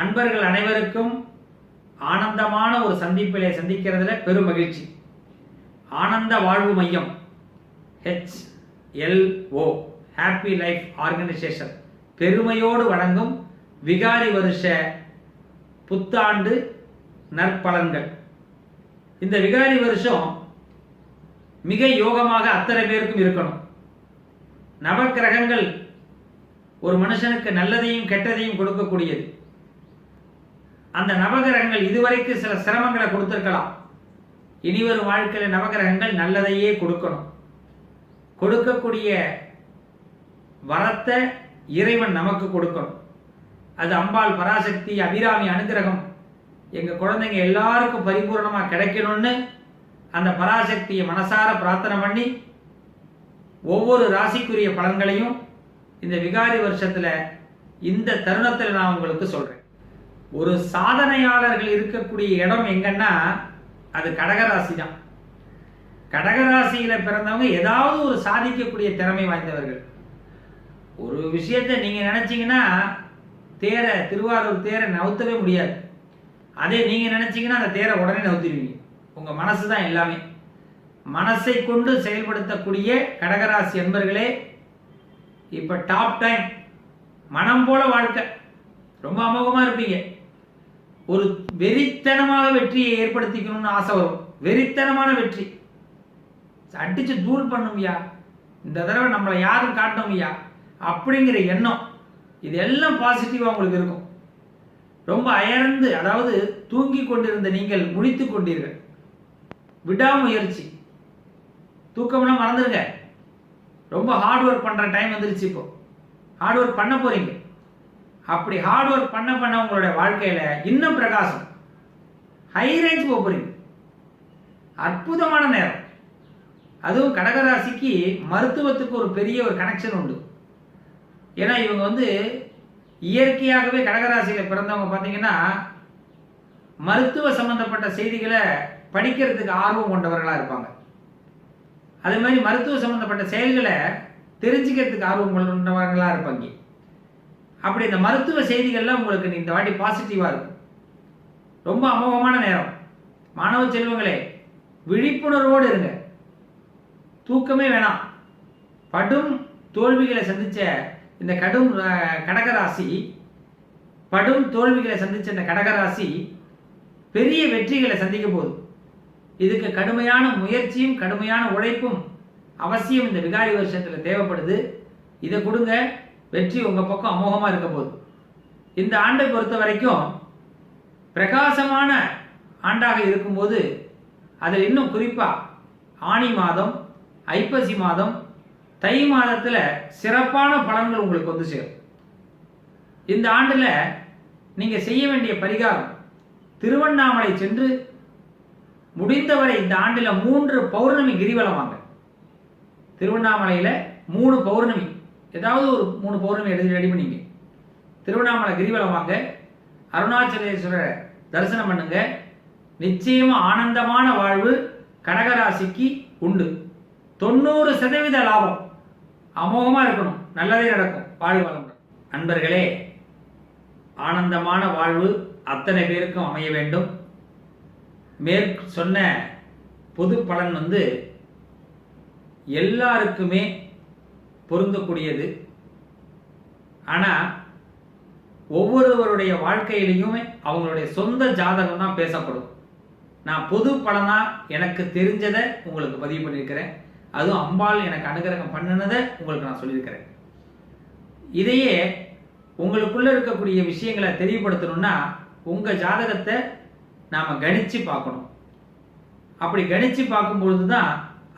அன்பர்கள் அனைவருக்கும் ஆனந்தமான ஒரு சந்திப்பிலே சந்திக்கிறதுல பெரும் மகிழ்ச்சி. ஆனந்த வாழ்வு மையம் H L O happy life organisation பெருமையோடு வழங்கும் விகாரி வருஷ புத்தாண்டு நற்பலன்கள். இந்த விகாரி வருஷம் மிக யோகமாக அத்தனை பேருக்கும் இருக்கணும். நவக்கிரகங்கள் ஒரு மனுஷனுக்கு நல்லதையும் கெட்டதையும் கொடுக்கக்கூடியது. அந்த நவகிரகங்கள் இதுவரைக்கும் சில சிரமங்களை கொடுத்துருக்கலாம். இனிவரும் வாழ்க்கையில் நவகிரகங்கள் நல்லதையே கொடுக்கணும். கொடுக்கக்கூடிய வரத்தை இறைவன் நமக்கு கொடுக்கணும். அது அம்பாள் பராசக்தி அபிராமி அனுகிரகம். எங்கள் குழந்தைங்க எல்லாருக்கும் பரிபூர்ணமாக கிடைக்கணும்னு அந்த பராசக்தியை மனசார பிரார்த்தனை பண்ணி ஒவ்வொரு ராசிக்குரிய பலன்களையும் இந்த விகாரி வருஷத்தில் இந்த தருணத்தில் நான் உங்களுக்கு சொல்கிறேன் ஒரு சாதனையாளர்கள் இருக்கக்கூடிய இடம் எங்கன்னா அது கடகராசி தான் கடகராசியில பிறந்தவங்க ஏதாவது ஒரு சாதிக்கக்கூடிய திறமை வாய்ந்தவர்கள். ஒரு விஷயத்தை நீங்க நினைச்சீங்கன்னா தேரை திருவாரூர் தேரை நவுத்தவே முடியாது. அதே நீங்க நினைச்சீங்கன்னா அந்த தேரை உடனே நவுத்திடுவீங்க. உங்க மனசு தான் எல்லாமே. மனசை கொண்டு செயல்படுத்தக்கூடிய கடகராசி என்பர்களே இப்ப டாப் டைம் மனம் போல வாழ்க்கை. ரொம்ப அமோகமா இருப்பீங்க. ஒரு வெறித்தனமாக வெற்றியை ஏற்படுத்திக்கணும்னு ஆசை வரும். வெறித்தனமான வெற்றி. அடிச்சு தூள் பண்ணும்யா. இந்த தடவை நம்மளை யாரும் காட்டணும்யா அப்படிங்கிற எண்ணம். இது எல்லாம் உங்களுக்கு இருக்கும். ரொம்ப அயர்ந்து அதாவது தூங்கி கொண்டிருந்த நீங்கள் முடித்து கொண்டீர்கள். விடாமுயற்சி. தூக்கம்லாம் மறந்துடுங்க. ரொம்ப ஹார்ட் ஒர்க் பண்ணுற டைம் வந்துருச்சு இப்போ. ஹார்ட் ஒர்க் பண்ண போறீங்க. அப்படி ஹார்ட் ஒர்க் பண்ண பண்ண உங்களுடைய வாழ்க்கையில இன்னும் பிரகாசம். ஹை ரேஞ்ச் போகிறீங்க அற்புதமான நேரம். அதுவும் கடகராசிக்கு மருத்துவத்துக்கு ஒரு பெரிய ஒரு கனெக்ஷன் உண்டு. ஏன்னா இவங்க வந்து இயற்கையாகவே கடகராசியில் பிறந்தவங்க பார்த்தீங்கன்னா மருத்துவ சம்பந்தப்பட்ட செய்திகளை படிக்கிறதுக்கு ஆர்வம் கொண்டவர்களாக இருப்பாங்க. அதே மாதிரி மருத்துவ சம்பந்தப்பட்ட செயல்களை தெரிஞ்சுக்கிறதுக்கு ஆர்வம் கொண்டவர்களாக இருப்பாங்க. அப்படி இந்த மருத்துவ செய்திகள்லாம் உங்களுக்கு இந்த வாட்டி பாசிட்டிவாக இருக்கும். ரொம்ப அமோகமான நேரம். மாணவ செல்வங்களே விழிப்புணர்வோடு இருங்க. தூக்கமே வேணாம். படும் தோல்விகளை சந்திச்ச இந்த கடும் கடகராசி படும் தோல்விகளை சந்திச்ச இந்த கடகராசி பெரிய வெற்றிகளை சந்திக்க போகுது. இதுக்கு கடுமையான முயற்சியும் கடுமையான உழைப்பும் அவசியம் இந்த விகாரி வருஷத்தில் தேவைப்படுது. இதை கொடுங்க. வெற்றி உங்க பக்கம் அமோகமா இருக்க போகுது. இந்த ஆண்டை பொறுத்த வரைக்கும் பிரகாசமான ஆண்டாக இருக்கும்போது அதில் இன்னும் குறிப்பா ஆனி மாதம் ஐப்பசி மாதம் தை மாதத்துல சிறப்பான பலன்கள் உங்களுக்கு வந்து சேரும். இந்த ஆண்டுல நீங்க செய்ய வேண்டிய பரிகாரம் திருவண்ணாமலை சென்று முடிந்தவரை இந்த ஆண்டில் மூன்று பௌர்ணமி கிரிவலம் வாங்க திருவண்ணாமலையில மூணு பௌர்ணமி. ஏதாவது ஒரு மூணு பௌர்ணமி எழுதி ரெடி பண்ணிங்க. திருவண்ணாமலை கிரிவலம் வாங்க அருணாச்சலேஸ்வரர் தரிசனம் பண்ணுங்க. நிச்சயம் ஆனந்தமான வாழ்வு கடகராசிக்கு உண்டு. தொண்ணூறு சதவீத லாபம். அமோகமாக இருக்கணும். நல்லதே நடக்கும். வாழ்வு வளமுடன். அன்பர்களே ஆனந்தமான வாழ்வு அத்தனை பேருக்கும் அமைய வேண்டும். மேற் சொன்ன பொது பலன் வந்து எல்லாருக்குமே பொருந்தக்கூடியது. ஆனால் ஒவ்வொருவருடைய வாழ்க்கையிலையும் அவங்களுடைய சொந்த ஜாதகம் தான் பேசப்படும். நான் பொது பலனா எனக்கு தெரிஞ்சதை உங்களுக்கு பதிவு பண்ணியிருக்கிறேன். அதுவும் அம்பாள் எனக்கு அனுகிரகம் பண்ணினதை உங்களுக்கு நான் சொல்லியிருக்கிறேன். இதையே உங்களுக்குள்ள இருக்கக்கூடிய விஷயங்களை தெளிவுபடுத்தணும்னா உங்க ஜாதகத்தை நாம கணிச்சு பார்க்கணும். அப்படி கணிச்சு பார்க்கும்பொழுது தான்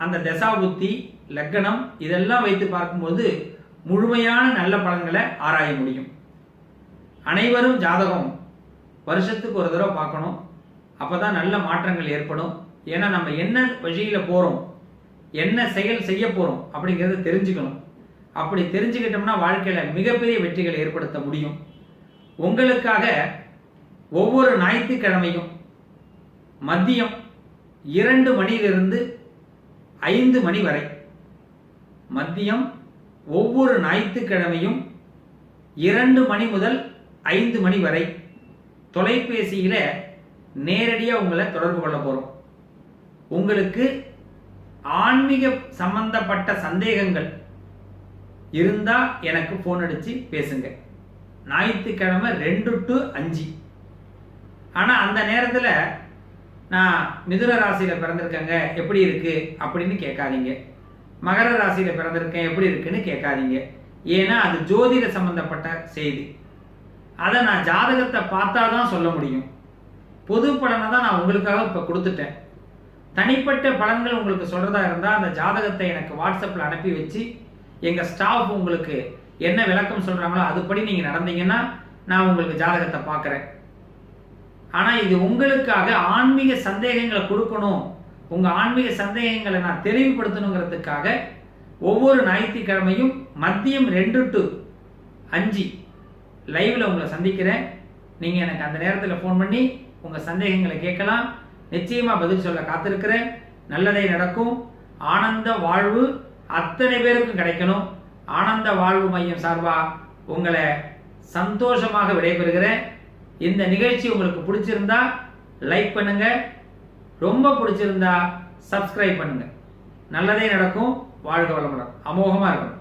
அந்த தசாபுத்தி லக்கணம் இதெல்லாம் வைத்து பார்க்கும்போது முழுமையான நல்ல பலன்களை ஆராய முடியும். அனைவரும் ஜாதகம் வருஷத்துக்கு ஒரு தடவை பார்க்கணும். அப்பதான் நல்ல மாற்றங்கள் ஏற்படும். ஏன்னா நம்ம என்ன வழியில போறோம் என்ன செயல் செய்ய போறோம் அப்படிங்கிறத தெரிஞ்சுக்கணும். அப்படி தெரிஞ்சுக்கிட்டோம்னா வாழ்க்கையில மிகப்பெரிய வெற்றிகளை ஏற்படுத்த முடியும். உங்களுக்காக ஒவ்வொரு ஞாயிற்றுக்கிழமையும் மதியம் இரண்டு மணியிலிருந்து ஐந்து மணி வரை மதியம் ஒவ்வொரு ஞாயிற்றுக்கிழமையும் இரண்டு மணி முதல் ஐந்து மணி வரை தொலைபேசியில் நேரடியாக உங்களை தொடர்பு கொள்ள போகிறோம் உங்களுக்கு ஆன்மீக சம்பந்தப்பட்ட சந்தேகங்கள் இருந்தால் எனக்கு ஃபோன் அடித்து பேசுங்க. ஞாயிற்றுக்கிழமை ரெண்டு டு அஞ்சு. ஆனால் அந்த நேரத்தில் நான் மிதுன ராசியில் பிறந்திருக்கேங்க. எப்படி இருக்குது அப்படின்னு கேட்காதீங்க. மகர ராசியில் பிறந்திருக்கேன் எப்படி இருக்குன்னு கேட்காதீங்க. ஏன்னா அது ஜோதிட சம்பந்தப்பட்ட செய்தி. அதை நான் ஜாதகத்தை பார்த்தா தான் சொல்ல முடியும். பொது பலனை தான் நான் உங்களுக்காக இப்போ கொடுத்துட்டேன். தனிப்பட்ட பலன்கள் உங்களுக்கு சொல்கிறதா இருந்தால் அந்த ஜாதகத்தை எனக்கு வாட்ஸ்அப்பில் அனுப்பி வச்சு எங்கள் ஸ்டாஃப் உங்களுக்கு என்ன விளக்கம் சொல்கிறாங்களோ அதுபடி நீங்கள் நடந்தீங்கன்னா நான் உங்களுக்கு ஜாதகத்தை பார்க்குறேன். ஆனால் இது உங்களுக்காக ஆன்மீக சந்தேகங்களை கொடுக்கணும். உங்கள் ஆன்மீக சந்தேகங்களை நான் தெளிவுபடுத்தணுங்கிறதுக்காக ஒவ்வொரு ஞாயிற்றுக்கிழமையும் மதியம் ரெண்டு டு அஞ்சு லைவில் உங்களை சந்திக்கிறேன். நீங்கள் எனக்கு அந்த நேரத்தில் ஃபோன் பண்ணி உங்கள் சந்தேகங்களை கேட்கலாம். நிச்சயமாக பதில் சொல்ல காத்திருக்கிறேன். நல்லதே நடக்கும். ஆனந்த வாழ்வு அத்தனை பேருக்கும் கிடைக்கணும். ஆனந்த வாழ்வு மையம் சார்பாக உங்களை சந்தோஷமாக விடைபெறுகிறேன். இந்த நிகழ்ச்சி உங்களுக்கு பிடிச்சிருந்தா லைக் பண்ணுங்க. ரொம்ப பிடிச்சிருந்தா சப்ஸ்கிரைப் பண்ணுங்க. நல்லதே நடக்கும் வாழ்க வளமுடன். அமோகமாக இருக்கும்